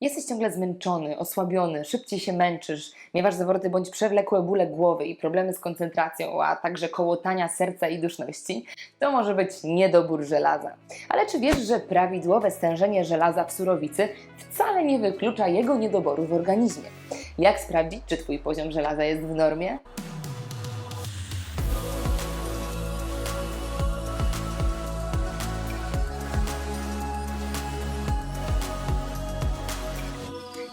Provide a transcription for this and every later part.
Jesteś ciągle zmęczony, osłabiony, szybciej się męczysz, miewasz zawroty bądź przewlekłe bóle głowy i problemy z koncentracją, a także kołotania serca i duszności, to może być niedobór żelaza. Ale czy wiesz, że prawidłowe stężenie żelaza w surowicy wcale nie wyklucza jego niedoboru w organizmie? Jak sprawdzić, czy Twój poziom żelaza jest w normie?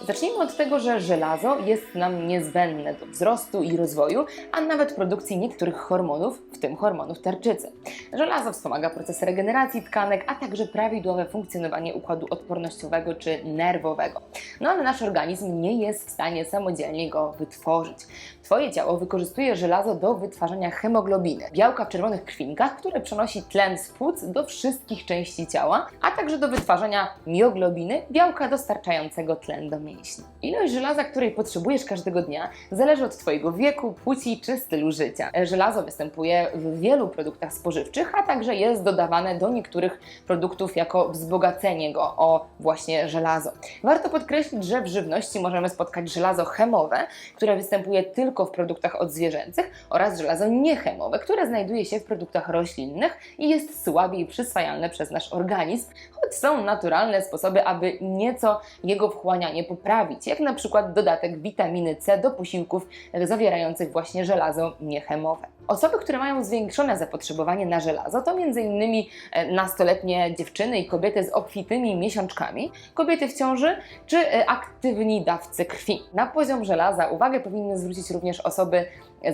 Zacznijmy od tego, że żelazo jest nam niezbędne do wzrostu i rozwoju, a nawet produkcji niektórych hormonów, w tym hormonów tarczycy. Żelazo wspomaga proces regeneracji tkanek, a także prawidłowe funkcjonowanie układu odpornościowego czy nerwowego. No ale nasz organizm nie jest w stanie samodzielnie go wytworzyć. Twoje ciało wykorzystuje żelazo do wytwarzania hemoglobiny, białka w czerwonych krwinkach, które przenosi tlen z płuc do wszystkich części ciała, a także do wytwarzania mioglobiny, białka dostarczającego tlen do mięśni. Ilość żelaza, której potrzebujesz każdego dnia, zależy od Twojego wieku, płci czy stylu życia. Żelazo występuje w wielu produktach spożywczych, a także jest dodawane do niektórych produktów jako wzbogacenie go o właśnie żelazo. Warto podkreślić, że w żywności możemy spotkać żelazo chemowe, które występuje tylko w produktach odzwierzęcych oraz żelazo niechemowe, które znajduje się w produktach roślinnych i jest słabiej przyswajalne przez nasz organizm, są naturalne sposoby, aby nieco jego wchłanianie poprawić, jak na przykład dodatek witaminy C do posiłków zawierających właśnie żelazo niechemowe. Osoby, które mają zwiększone zapotrzebowanie na żelazo, to m.in. nastoletnie dziewczyny i kobiety z obfitymi miesiączkami, kobiety w ciąży czy e, aktywni dawcy krwi. Na poziom żelaza uwagę powinny zwrócić również osoby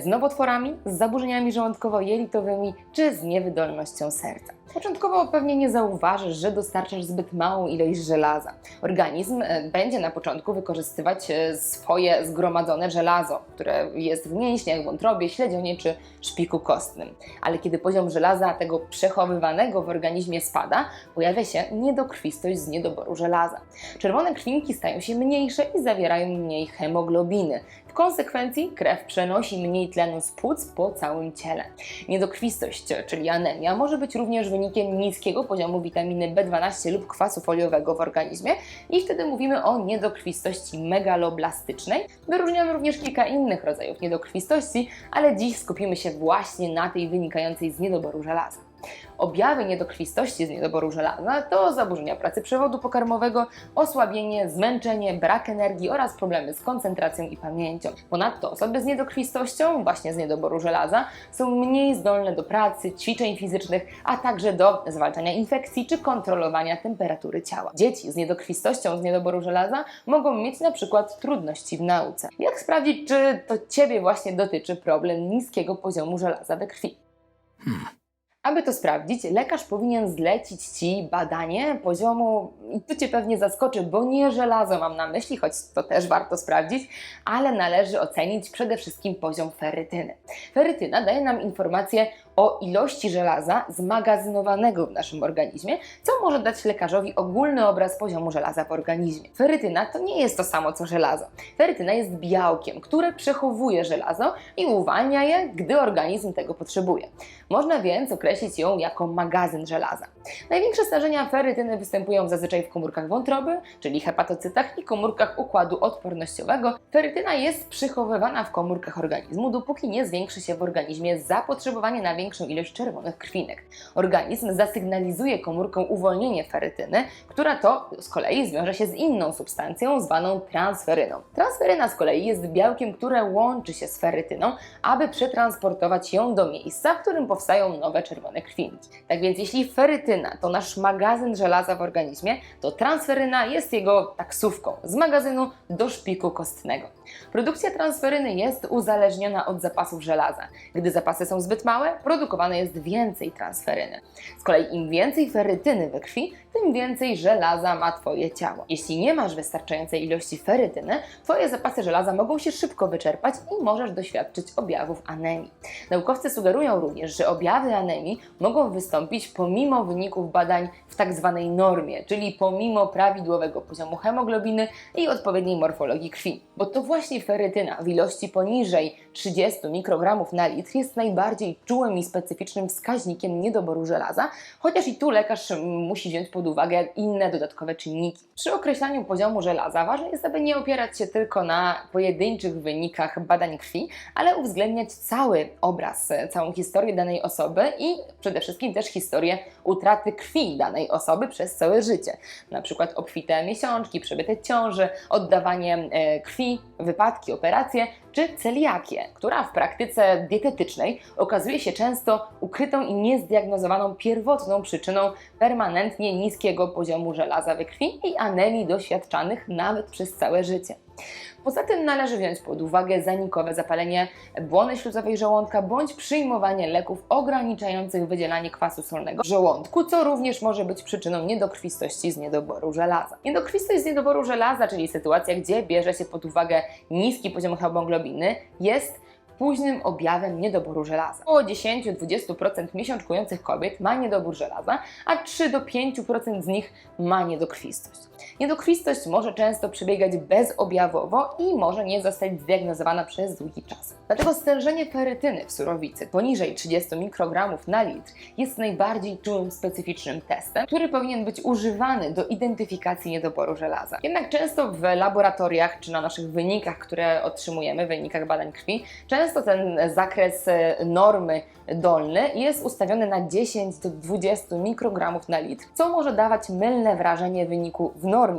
z nowotworami, z zaburzeniami żołądkowo-jelitowymi czy z niewydolnością serca. Początkowo pewnie nie zauważysz, że dostarczasz zbyt małą ilość żelaza. Organizm e, będzie na początku wykorzystywać e, swoje zgromadzone żelazo, które jest w mięśniach, wątrobie, śledzionie czy szpiku kostnym. Ale kiedy poziom żelaza tego przechowywanego w organizmie spada, pojawia się niedokrwistość z niedoboru żelaza. Czerwone krwinki stają się mniejsze i zawierają mniej hemoglobiny. W konsekwencji krew przenosi mniej tlenu z płuc po całym ciele. Niedokrwistość, czyli anemia, może być również wynikiem niskiego poziomu witaminy B12 lub kwasu foliowego w organizmie i wtedy mówimy o niedokrwistości megaloblastycznej. Wyróżniamy również kilka innych rodzajów niedokrwistości, ale dziś skupimy się właśnie na tej wynikającej z niedoboru żelaza. Objawy niedokrwistości z niedoboru żelaza to zaburzenia pracy przewodu pokarmowego, osłabienie, zmęczenie, brak energii oraz problemy z koncentracją i pamięcią. Ponadto osoby z niedokrwistością, właśnie z niedoboru żelaza, są mniej zdolne do pracy, ćwiczeń fizycznych, a także do zwalczania infekcji czy kontrolowania temperatury ciała. Dzieci z niedokrwistością z niedoboru żelaza mogą mieć na przykład trudności w nauce. Jak sprawdzić, czy to Ciebie właśnie dotyczy problem niskiego poziomu żelaza we krwi? Aby to sprawdzić, lekarz powinien zlecić Ci badanie poziomu, i tu Cię pewnie zaskoczy, bo nie żelazo mam na myśli, choć to też warto sprawdzić, ale należy ocenić przede wszystkim poziom ferytyny. Ferytyna daje nam informację o ilości żelaza zmagazynowanego w naszym organizmie, co może dać lekarzowi ogólny obraz poziomu żelaza w organizmie. Ferytyna to nie jest to samo co żelazo. Ferytyna jest białkiem, które przechowuje żelazo i uwalnia je, gdy organizm tego potrzebuje. Można więc określić ją jako magazyn żelaza. Największe stężenia ferytyny występują zazwyczaj w komórkach wątroby, czyli hepatocytach i komórkach układu odpornościowego. Ferytyna jest przechowywana w komórkach organizmu, dopóki nie zwiększy się w organizmie zapotrzebowanie na większą ilość czerwonych krwinek. Organizm zasygnalizuje komórką uwolnienie ferytyny, która to z kolei zwiąże się z inną substancją zwaną transferyną. Transferyna z kolei jest białkiem, które łączy się z ferytyną, aby przetransportować ją do miejsca, w którym powstają nowe czerwone krwinki. Tak więc jeśli ferytyna to nasz magazyn żelaza w organizmie, to transferyna jest jego taksówką z magazynu do szpiku kostnego. Produkcja transferyny jest uzależniona od zapasów żelaza. Gdy zapasy są zbyt małe, produkowane jest więcej transferyny. Z kolei im więcej ferytyny we krwi, tym więcej żelaza ma Twoje ciało. Jeśli nie masz wystarczającej ilości ferytyny, Twoje zapasy żelaza mogą się szybko wyczerpać i możesz doświadczyć objawów anemii. Naukowcy sugerują również, że objawy anemii mogą wystąpić pomimo wyników badań w tak zwanej normie, czyli pomimo prawidłowego poziomu hemoglobiny i odpowiedniej morfologii krwi. Bo to właśnie ferytyna w ilości poniżej 30 mikrogramów na litr jest najbardziej czułym i specyficznym wskaźnikiem niedoboru żelaza, chociaż i tu lekarz musi wziąć pod pod uwagę inne dodatkowe czynniki. Przy określaniu poziomu żelaza ważne jest, aby nie opierać się tylko na pojedynczych wynikach badań krwi, ale uwzględniać cały obraz, całą historię danej osoby i przede wszystkim też historię utraty krwi danej osoby przez całe życie. Na przykład obfite miesiączki, przebyte ciąży, oddawanie e, krwi, wypadki, operacje czy celiakię, która w praktyce dietetycznej okazuje się często ukrytą i niezdiagnozowaną pierwotną przyczyną permanentnie niskiego poziomu żelaza we krwi i anemii doświadczanych nawet przez całe życie. Poza tym należy wziąć pod uwagę zanikowe zapalenie błony śluzowej żołądka bądź przyjmowanie leków ograniczających wydzielanie kwasu solnego w żołądku, co również może być przyczyną niedokrwistości z niedoboru żelaza. Niedokrwistość z niedoboru żelaza, czyli sytuacja, gdzie bierze się pod uwagę niski poziom hemoglobiny, jest późnym objawem niedoboru żelaza. Około 10-20% miesiączkujących kobiet ma niedobór żelaza, a 3 do 5% z nich ma niedokrwistość. Niedokrwistość może często przebiegać bezobjawowo i może nie zostać zdiagnozowana przez długi czas. Dlatego stężenie ferytyny w surowicy poniżej 30 mikrogramów na litr jest najbardziej czułym, specyficznym testem, który powinien być używany do identyfikacji niedoboru żelaza. Jednak często w laboratoriach czy na naszych wynikach, które otrzymujemy, wynikach badań krwi, często ten zakres e, normy dolny jest ustawiony na 10 do 20 mikrogramów na litr, co może dawać mylne wrażenie wyniku w normie,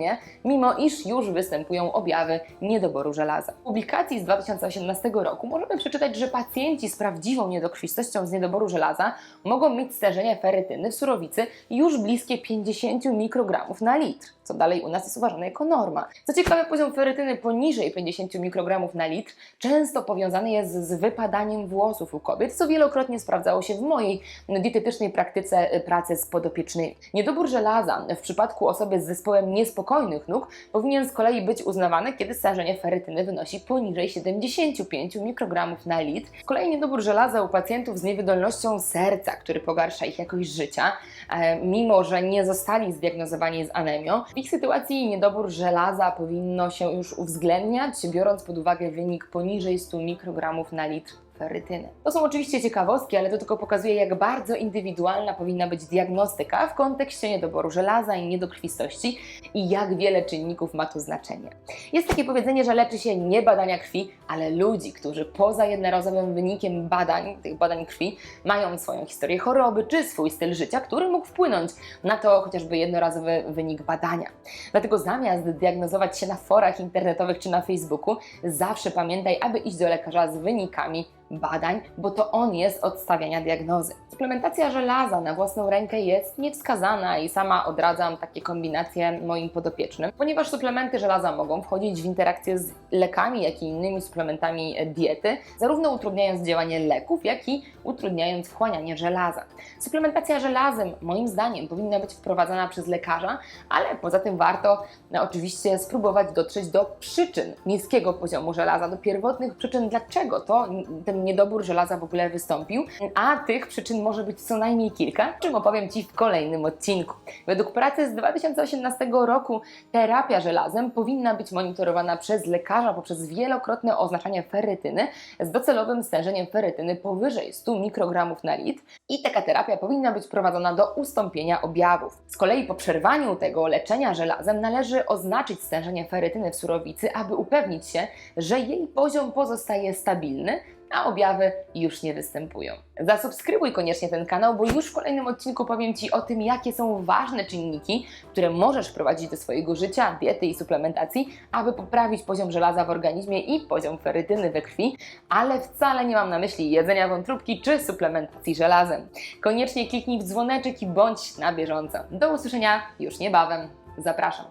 mimo iż już występują objawy niedoboru żelaza. W publikacji z 2018 roku możemy przeczytać, że pacjenci z prawdziwą niedokrwistością z niedoboru żelaza mogą mieć stężenie ferytyny w surowicy już bliskie 50 mikrogramów na litr, co dalej u nas jest uważane jako norma. Co ciekawe, poziom ferytyny poniżej 50 mikrogramów na litr często powiązany jest z wypadaniem włosów u kobiet, co wielokrotnie sprawdzało się w mojej dietetycznej praktyce y, pracy z podopiecznymi. Niedobór żelaza w przypadku osoby z zespołem niespokojnych nóg powinien z kolei być uznawany, kiedy stężenie ferytyny wynosi poniżej 75 mikrogramów na litr. Z kolei niedobór żelaza u pacjentów z niewydolnością serca, który pogarsza ich jakość życia, e, mimo że nie zostali zdiagnozowani z anemią, w ich sytuacji niedobór żelaza powinno się już uwzględniać, biorąc pod uwagę wynik poniżej 100 mikrogramów na litr ferytyny. To są oczywiście ciekawostki, ale to tylko pokazuje, jak bardzo indywidualna powinna być diagnostyka w kontekście niedoboru żelaza i niedokrwistości i jak wiele czynników ma tu znaczenie. Jest takie powiedzenie, że leczy się nie badania krwi, ale ludzi, którzy poza jednorazowym wynikiem badań, tych badań krwi, mają swoją historię choroby czy swój styl życia, który mógł wpłynąć na to chociażby jednorazowy wynik badania. Dlatego zamiast diagnozować się na forach internetowych czy na Facebooku, zawsze pamiętaj, aby iść do lekarza z wynikami badań, bo to on jest od stawiania diagnozy. Suplementacja żelaza na własną rękę jest niewskazana i sama odradzam takie kombinacje moim podopiecznym, ponieważ suplementy żelaza mogą wchodzić w interakcję z lekami, jak i innymi suplementami diety, zarówno utrudniając działanie leków, jak i utrudniając wchłanianie żelaza. Suplementacja żelazem, moim zdaniem, powinna być wprowadzana przez lekarza, ale poza tym warto no, oczywiście spróbować dotrzeć do przyczyn niskiego poziomu żelaza, do pierwotnych przyczyn, dlaczego to ten niedobór żelaza w ogóle wystąpił, a tych przyczyn może być co najmniej kilka, czym opowiem Ci w kolejnym odcinku. Według pracy z 2018 roku terapia żelazem powinna być monitorowana przez lekarza poprzez wielokrotne oznaczanie ferytyny z docelowym stężeniem ferytyny powyżej 100 mikrogramów na litr i taka terapia powinna być prowadzona do ustąpienia objawów. Z kolei po przerwaniu tego leczenia żelazem należy oznaczyć stężenie ferytyny w surowicy, aby upewnić się, że jej poziom pozostaje stabilny, a objawy już nie występują. Zasubskrybuj koniecznie ten kanał, bo już w kolejnym odcinku powiem Ci o tym, jakie są ważne czynniki, które możesz wprowadzić do swojego życia, diety i suplementacji, aby poprawić poziom żelaza w organizmie i poziom ferytyny we krwi, ale wcale nie mam na myśli jedzenia wątróbki czy suplementacji żelazem. Koniecznie kliknij w dzwoneczek i bądź na bieżąco. Do usłyszenia już niebawem. Zapraszam.